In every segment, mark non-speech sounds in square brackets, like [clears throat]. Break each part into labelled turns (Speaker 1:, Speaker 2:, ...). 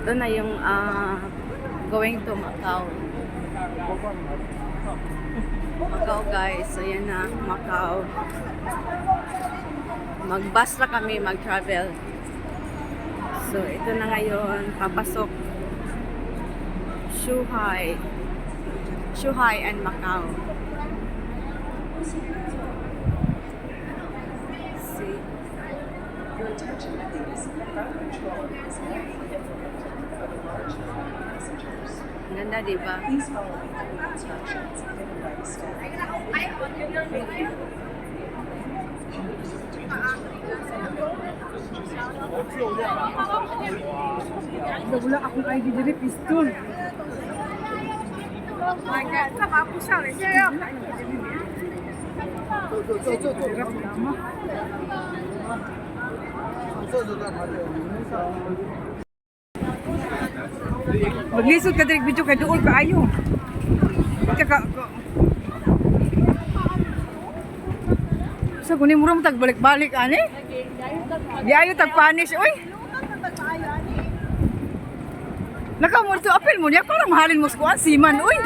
Speaker 1: Ito na yung ah, going to Macau. Macau guys. Ayan na, Macau. Mag-bus na kami, mag-travel. So, ito na ngayon, papasok. Shuhai. Shuhai and Macau. Ganda, di ba?
Speaker 2: Udah aku ID jadi pistol. Oh sama
Speaker 1: aku salah. Ya,
Speaker 2: ya. Tuh, tuh, tuh, tuh, tuh. Maglisod ka diri video kay duol ka ayo. Ka ka. Sa kunin mo tag balik-balik ani? Di ayo tag panish oy. Nakamul to apel mo niya parang mahalin mo sa kuan siman uy.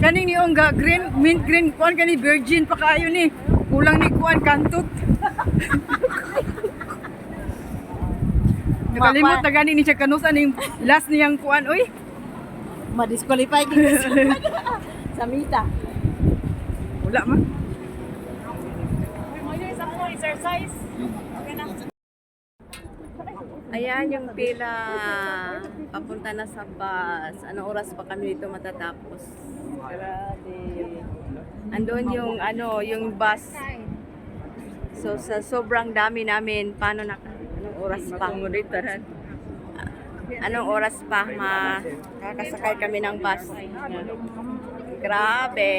Speaker 2: Kaning ni ga green mint green kuan kani virgin pa kaayo ni. Kulang ni kuan kantot. Nakalimot na gani ni siya kanusa ning last niyang kuan uy.
Speaker 3: Ma-disqualify kita [laughs] sa mita.
Speaker 2: Wala man.
Speaker 1: Ayan yung pila. Papunta na sa bus. Anong oras pa kami dito matatapos? Grabe. Andun yung ano, yung bus. So sa sobrang dami namin, paano na anong oras pa? Anong oras pa makakasakay kami ng bus? Grabe.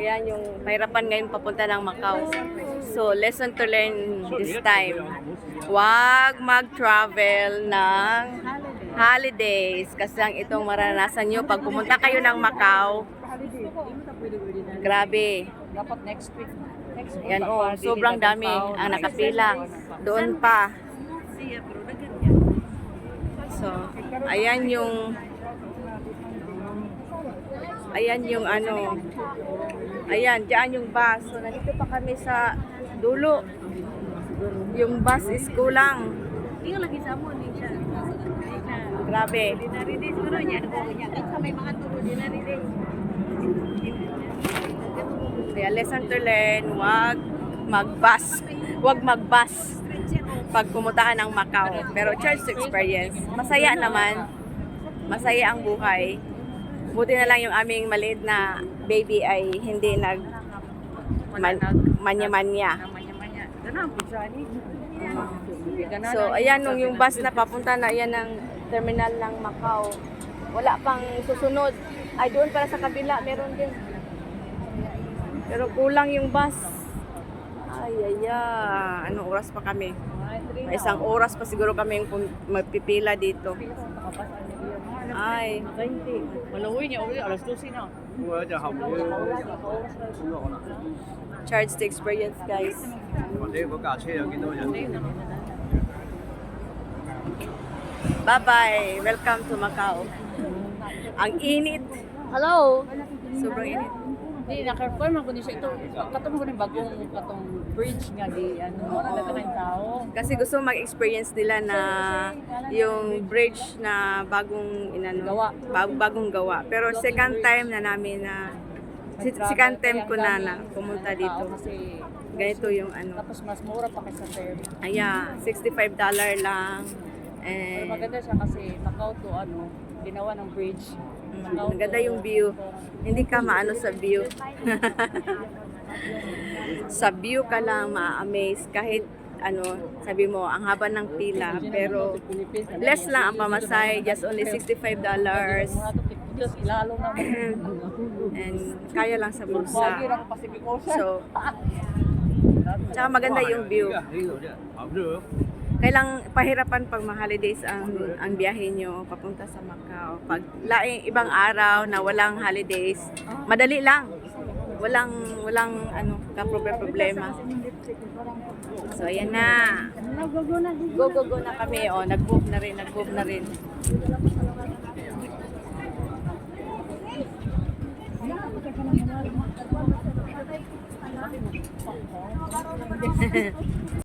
Speaker 1: Ayan yung mahirapan ngayon papunta ng Macau. So, lesson to learn this time. Huwag mag-travel ng holidays kasi ang itong maranasan nyo pag pumunta kayo ng Macau. Grabe.
Speaker 3: Dapat next week. Next week.
Speaker 1: Yan oh, sobrang dami ang nakapila. Doon pa. So, ayan yung Ayan yung ano. Ayan, diyan yung bus. So, nandito pa kami sa dulo. Yung bus is kulang.
Speaker 3: Hindi lagi sa mo ni siya.
Speaker 1: Grabe.
Speaker 3: Dinaridi siguro niya. Sa may mga tulo dinaridi.
Speaker 1: Kaya lesson to learn, wag mag-bus. Wag mag-bus pag pumunta ka ng Macau. Pero church experience, masaya naman. Masaya ang buhay. Buti na lang yung aming maliit na baby ay hindi nag man, manya-manya.
Speaker 3: Manya-manya. Ganun, pizza ni.
Speaker 1: So, ayan nung yung bus na papunta na yan ng terminal ng Macau. Wala pang susunod. Ay, doon para sa kabila, meron din. Pero kulang yung bus. Ay, ay, ay. Anong oras pa kami? May isang oras pa siguro kami pum- magpipila dito. Ay,
Speaker 3: 20. Malawi niya alas 12 na
Speaker 1: charge the experience, guys. Bye-bye! Welcome to Macau. Ang init.
Speaker 3: Hello!
Speaker 1: Sobrang init.
Speaker 3: Di, naka-perform ako din siya. Ito, katong ko bagong katong bridge nga di, ano, mga nagkakain tao.
Speaker 1: Kasi gusto mag-experience nila na yung bridge na bagong, inano,
Speaker 3: gawa.
Speaker 1: Bagong gawa. Pero second time na namin na si- second time ko na na pumunta dito.
Speaker 3: Kasi
Speaker 1: Ganito yung ano.
Speaker 3: tapos mas mura pa kaysa ferry.
Speaker 1: Aya, $65 lang.
Speaker 3: Pero
Speaker 1: And
Speaker 3: maganda siya kasi Macau to ano, ginawa ng bridge. Macau
Speaker 1: mm, maganda yung view. Hindi ka maano sa view. [laughs] sa view ka lang ma-amaze kahit ano, sabi mo, ang haba ng pila, pero less lang ang pamasay, just only $65.
Speaker 3: Diyos, ilalo na [clears throat]
Speaker 1: And kaya lang sa bulsa. So, tsaka maganda yung view. Kailang pahirapan pag mga holidays ang, ang biyahe nyo papunta sa Macau. Pag laing ibang araw na walang holidays, madali lang. Walang, walang ano, kaproblema-problema. So, ayan na. Go, go, go na kami. Oh, o, nag-move na rin, nag-move na rin. フフフフフ。